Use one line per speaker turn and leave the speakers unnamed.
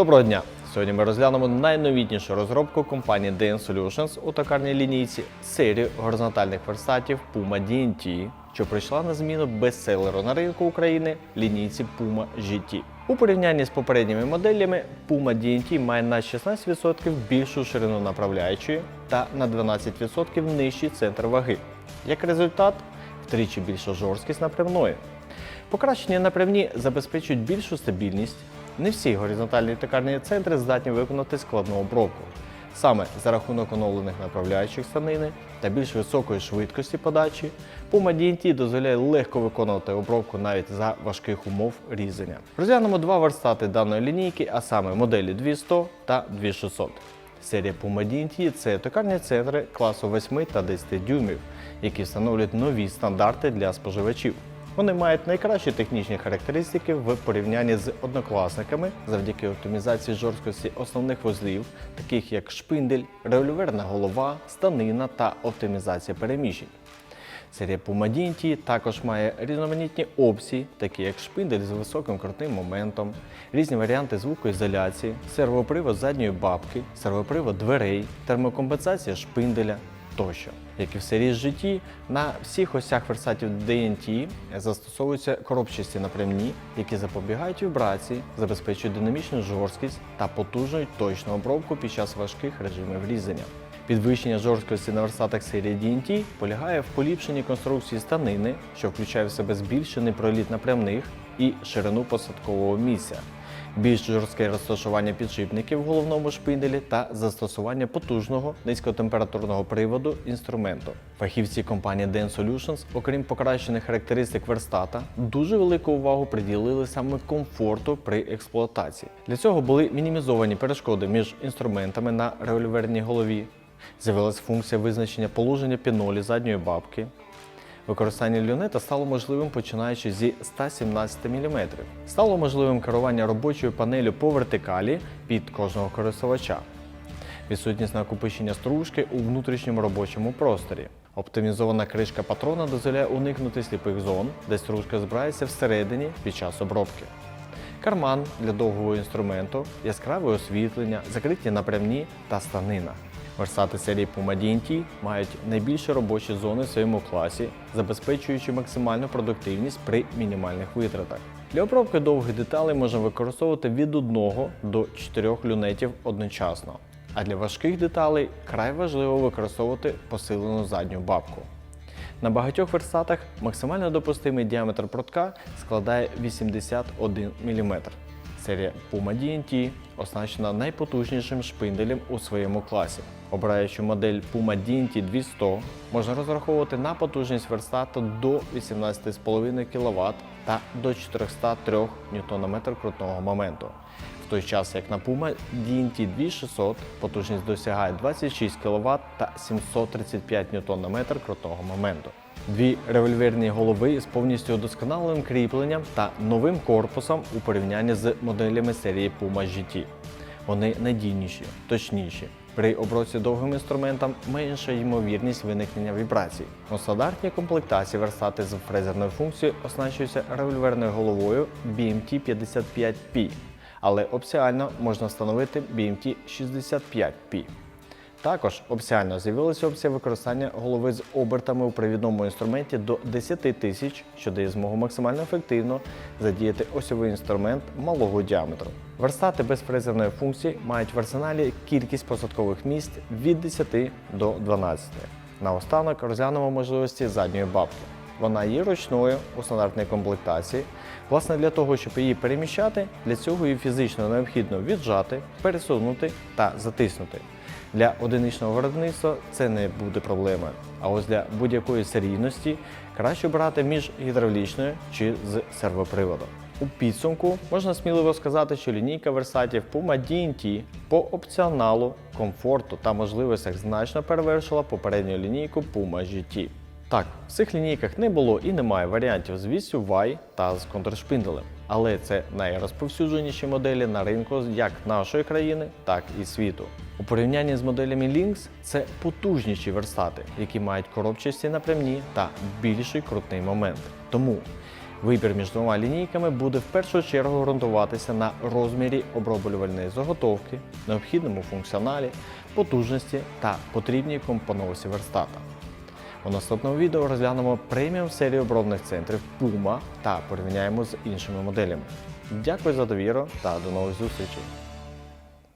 Доброго дня! Сьогодні ми розглянемо найновітнішу розробку компанії DN Solutions у токарній лінійці серію горизонтальних верстатів Puma DNT, що прийшла на зміну бестселеру на ринку України лінійці Puma GT. У порівнянні з попередніми моделями Puma DNT має на 16% більшу ширину направляючої та на 12% нижчий центр ваги. Як результат, втричі більша жорсткість напрямної. Покращені направні забезпечують більшу стабільність. Не всі горизонтальні токарні центри здатні виконати складну обробку. Саме за рахунок оновлених направляючих станини та більш високої швидкості подачі, Puma DNT дозволяє легко виконувати обробку навіть за важких умов різання. Розглянемо два верстати даної лінійки, а саме моделі 200 та 2600. Серія Puma DNT – це токарні центри класу 8 та 10 дюймів, які встановлюють нові стандарти для споживачів. Вони мають найкращі технічні характеристики в порівнянні з однокласниками завдяки оптимізації жорсткості основних вузлів, таких як шпиндель, револьверна голова, станина та оптимізація переміщень. Серія Puma DNT також має різноманітні опції, такі як шпиндель з високим крутним моментом, різні варіанти звукоізоляції, сервопривод задньої бабки, сервопривод дверей, термокомпенсація шпинделя тощо. Як і в серії GT, на всіх осях версатів DNT застосовуються коробчасті напрямні, які запобігають вібрації, забезпечують динамічну жорсткість та потужну точну обробку під час важких режимів різання. Підвищення жорсткості на верстатах серії DNT полягає в поліпшенні конструкції станини, що включає в себе збільшений проліт напрямних і ширину посадкового місця, більш жорстке розташування підшипників в головному шпинделі та застосування потужного низькотемпературного приводу інструменту. Фахівці компанії DN Solutions, окрім покращених характеристик верстата, дуже велику увагу приділили саме комфорту при експлуатації. Для цього були мінімізовані перешкоди між інструментами на револьверній голові. З'явилась функція визначення положення пінолі задньої бабки. Використання люнета стало можливим починаючи зі 117 мм. Стало можливим керування робочою панелю по вертикалі під кожного користувача. Відсутність накопичення стружки у внутрішньому робочому просторі. Оптимізована кришка патрона дозволяє уникнути сліпих зон, де стружка збирається всередині під час обробки. Карман для довгого інструменту, яскраве освітлення, закриті напрямні та станина. Версати серії Puma мають найбільші робочі зони в своєму класі, забезпечуючи максимальну продуктивність при мінімальних витратах. Для обробки довгих деталей можна використовувати від 1 до 4 люнетів одночасно. А для важких деталей край важливо використовувати посилену задню бабку. На багатьох верстатах максимально допустимий діаметр протка складає 81 мм. Серія Puma DNT оснащена найпотужнішим шпинделем у своєму класі. Обираючи модель Puma DNT 200, можна розраховувати на потужність верстату до 18,5 кВт та до 403 Нм крутного моменту. В той час як на Puma DNT 2600 потужність досягає 26 кВт та 735 Нм крутого моменту. Дві револьверні голови з повністю удосконаленим кріпленням та новим корпусом у порівнянні з моделями серії Puma GT. Вони надійніші, точніші. При обробці довгим інструментом менша ймовірність виникнення вібрацій. У стандартній комплектації верстати з фрезерною функцією оснащуються револьверною головою BMT 55P, але опціально можна встановити BMT 65P. Також опціально з'явилася опція використання голови з обертами у привідному інструменті до 10 тисяч, що дає змогу максимально ефективно задіяти осьовий інструмент малого діаметру. Верстати без фрезерної функції мають в арсеналі кількість посадкових місць від 10 до 12. Наостанок розглянемо можливості задньої бабки. Вона є ручною у стандартній комплектації. Власне, для того, щоб її переміщати, для цього її фізично необхідно віджати, пересунути та затиснути. Для одиничного виробництва це не буде проблемою. А ось для будь-якої серійності краще брати між гідравлічною чи з сервоприводом. У підсумку можна сміливо сказати, що лінійка версатів Puma DNT по опціоналу, комфорту та можливостях значно перевершила попередню лінійку Puma GT. Так, в цих лінійках не було і немає варіантів з вісю Y та з контршпинделем, але це найрозповсюдженіші моделі на ринку як нашої країни, так і світу. У порівнянні з моделями Lynx це потужніші верстати, які мають коробчасті напрямні та більший крутний момент. Тому Вибір між двома лінійками буде в першу чергу ґрунтуватися на розмірі оброблювальної заготовки, необхідному функціоналі, потужності та потрібній компоновці верстата. У наступному відео розглянемо преміум серію обробних центрів Puma та порівняємо з іншими моделями. Дякую за довіру та до нових зустрічей!